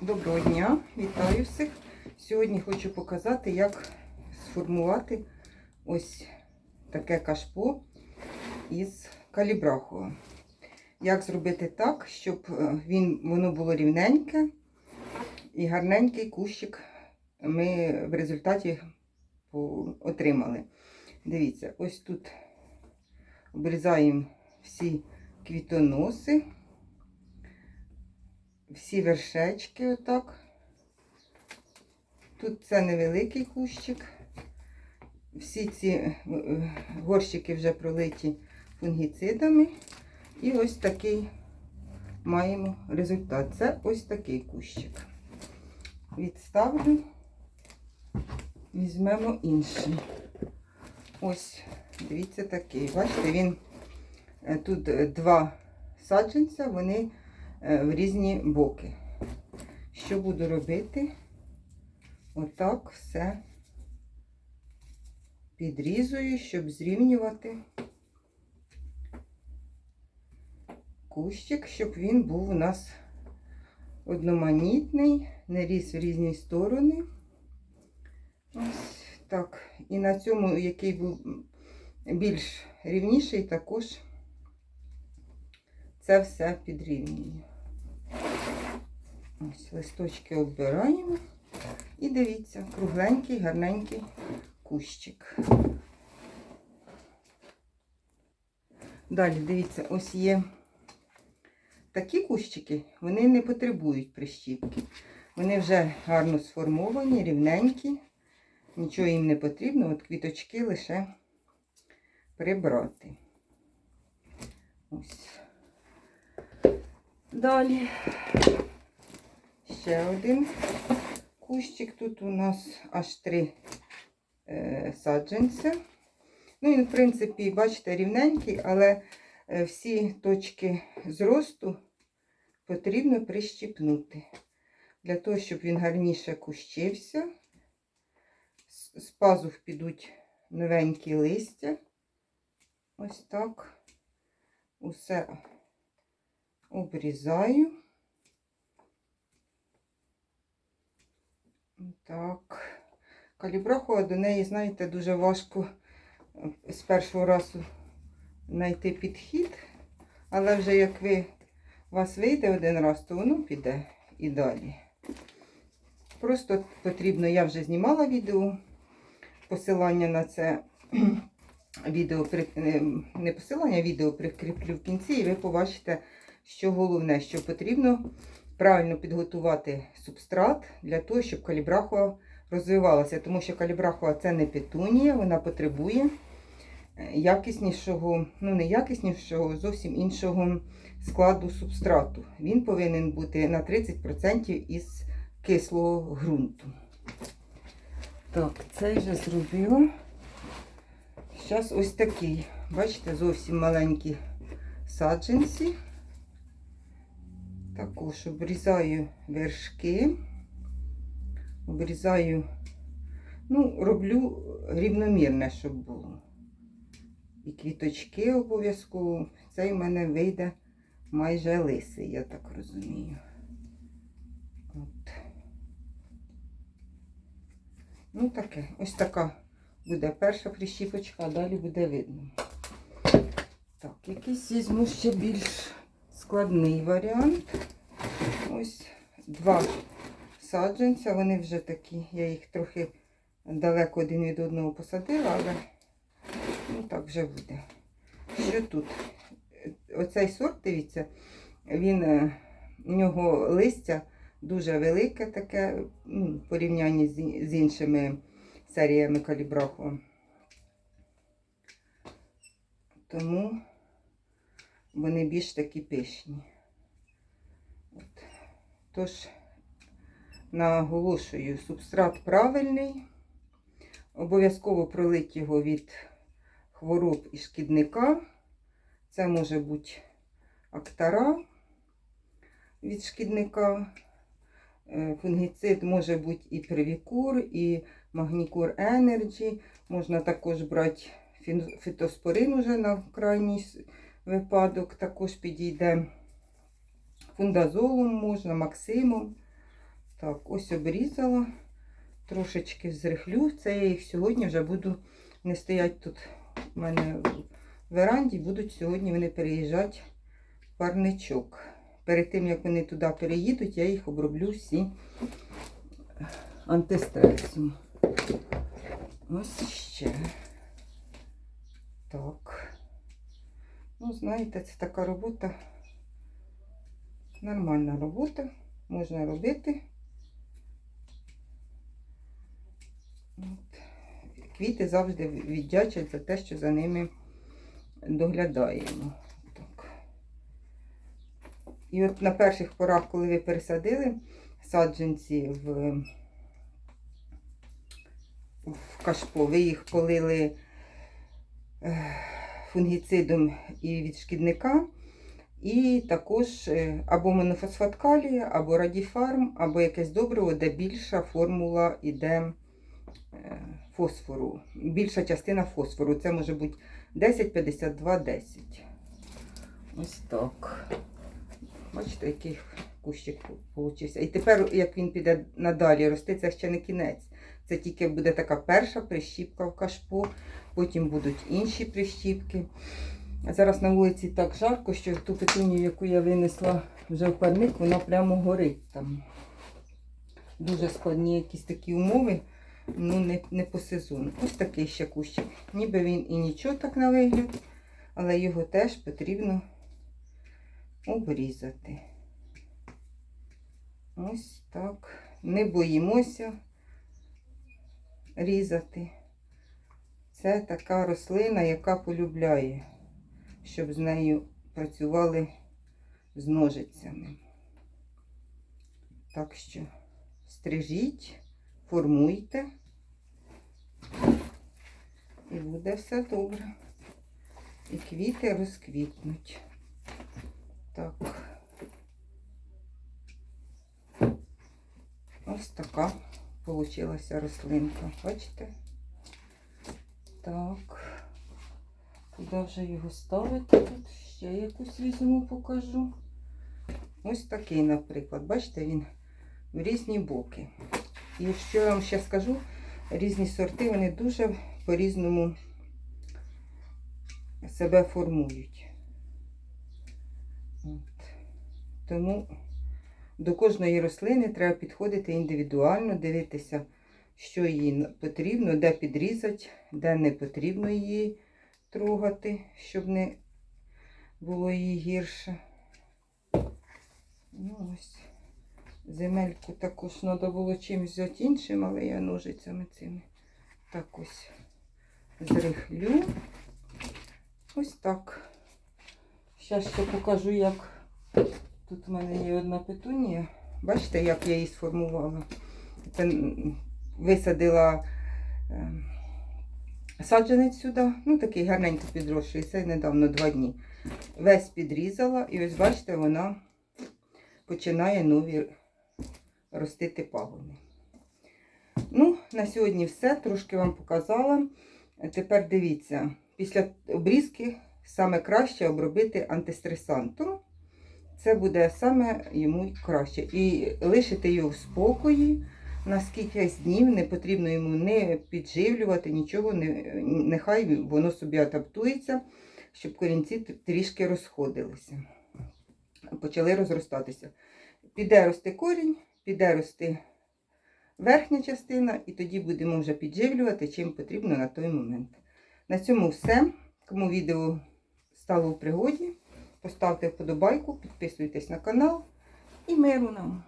Доброго дня, вітаю всіх. Сьогодні хочу показати, як сформувати ось таке кашпо із калібраху. Як зробити так, щоб е, він, воно було рівненьке і гарненький кущик ми в результаті отримали. Дивіться, ось тут обрізаємо всі квітоноси всі вершечки отак. Тут це невеликий кущик. Всі ці е, горщики вже пролиті фунгіцидами. І ось такий маємо результат. Це ось такий кущик. Відставлю, візьмемо інший. Ось, дивіться, такий. Бачите, він е, тут е, два саджанця, вони в різні боки. Що буду робити? Отак все підрізую, щоб зрівнювати кущик, щоб він був у нас одноманітний, не ріс в різні сторони. Ось так. І на цьому, який був більш рівніший, також це все підрівнюю. Ось листочки оббираємо. І дивіться, кругленький, гарненький кущик. Далі, дивіться, ось є такі кущики, вони не потребують прищіпки. Вони вже гарно сформовані, рівненькі, нічого їм не потрібно, от квіточки лише прибрати. Ось. Далі ще один кущик. Тут у нас аж три е, саджанця. Ну, він, в принципі, бачите, рівненький, але е, всі точки зросту потрібно прищіпнути. Для того, щоб він гарніше кущився. З пазух підуть новенькі листя. Ось так. Усе обрізаю. Так. Калібрахова до неї, знаєте, дуже важко е, з першого разу знайти підхід. Але вже як ви вас вийде один раз, то воно піде і далі. Просто потрібно, я вже знімала відео, посилання на це відео, е, не посилання, відео прикріплю в кінці, і ви побачите, що головне, що потрібно правильно підготувати субстрат для того, щоб калібрахова розвивалася. Тому що калібрахова це не петунія, вона потребує якіснішого, ну не якіснішого, зовсім іншого складу субстрату. Він повинен бути на 30% із кислого ґрунту. Так, цей вже зробила. Зараз ось такий. Бачите, зовсім маленькі саджанці. Також обрізаю вершки, обрізаю, ну, роблю рівномірне, щоб було. І квіточки обов'язково. Цей в мене вийде майже лисий, я так розумію. От. Ну, таке. Ось така буде перша прищіпочка, а далі буде видно. Так, якийсь візьму ще більш складний варіант. Ось два саджанця, вони вже такі, я їх трохи далеко один від одного посадила, але ну так вже буде. Що тут? Оцей сорт, дивіться, він, е, у нього листя дуже велике таке, ну, в порівнянні з, іншими серіями калібраху. Тому вони більш такі пишні. От. Тож, наголошую, субстрат правильний. Обов'язково пролить його від хвороб і шкідника. Це може бути актара від шкідника. Е, Фунгіцид може бути і привікур, і магнікур енерджі. Можна також брати фітоспорин уже на крайній випадок. Також підійде фундазолом можна, максимом. Так, ось обрізала, трошечки зрихлю. Це я їх сьогодні вже буду не стоять тут у мене в веранді, будуть сьогодні вони переїжджати в парничок. Перед тим, як вони туди переїдуть, я їх оброблю всі антистресом. Ось ще. Так. Ну, знаєте, це така робота. Нормальна робота. Можна робити. От. Квіти завжди віддячать за те, що за ними доглядаємо. Так. І от на перших порах, коли ви пересадили саджанці в, в кашпо, ви їх полили е, фунгіцидом і від шкідника, і також е, або монофосфат калія, або радіфарм, або якесь добриво, де більша формула іде е, фосфору. Більша частина фосфору. Це може бути 10, 52, 10. Ось так. Бачите, який кущик получився. І тепер, як він піде надалі рости, це ще не кінець. Це тільки буде така перша прищіпка в кашпо, потім будуть інші прищіпки. Зараз на вулиці так жарко, що ту петунію, яку я винесла вже в парник, вона прямо горить там. Дуже складні якісь такі умови, ну не, не по сезону. Ось такий ще кущик. Ніби він і нічого так на вигляд, але його теж потрібно обрізати. Ось так. Не боїмося різати. Це така рослина, яка полюбляє, щоб з нею працювали з ножицями. Так що стрижіть, формуйте, і буде все добре. І квіти розквітнуть. Так. Ось така получилася рослинка. Бачите? Так. Куди вже його ставити? Тут ще якусь візьму, покажу. Ось такий, наприклад. Бачите, він в різні боки. І що я вам ще скажу, різні сорти, вони дуже по-різному себе формують. От. Тому до кожної рослини треба підходити індивідуально, дивитися, що їй потрібно, де підрізати, де не потрібно її трогати, щоб не було їй гірше. Ну ось. Земельку також треба було чимось взяти іншим, але я ножицями цими так ось зрихлю. Ось так. Зараз ще покажу, як тут в мене є одна петунія. Бачите, як я її сформувала. Це висадила е, саджанець сюди. Ну, такий гарненько підросший. Недавно два дні. Весь підрізала, і ось бачите, вона починає нові ростити пагони. Ну, на сьогодні все. Трошки вам показала. Тепер дивіться, після обрізки саме краще обробити антистресантом. Це буде саме йому краще. І лишити його в спокої на скільки днів, не потрібно йому не підживлювати, нічого, не, нехай воно собі адаптується, щоб корінці трішки розходилися, почали розростатися. Піде рости корінь, піде рости верхня частина, і тоді будемо вже підживлювати, чим потрібно на той момент. На цьому все. Кому відео стало в пригоді, поставте вподобайку, підписуйтесь на канал і миру нам!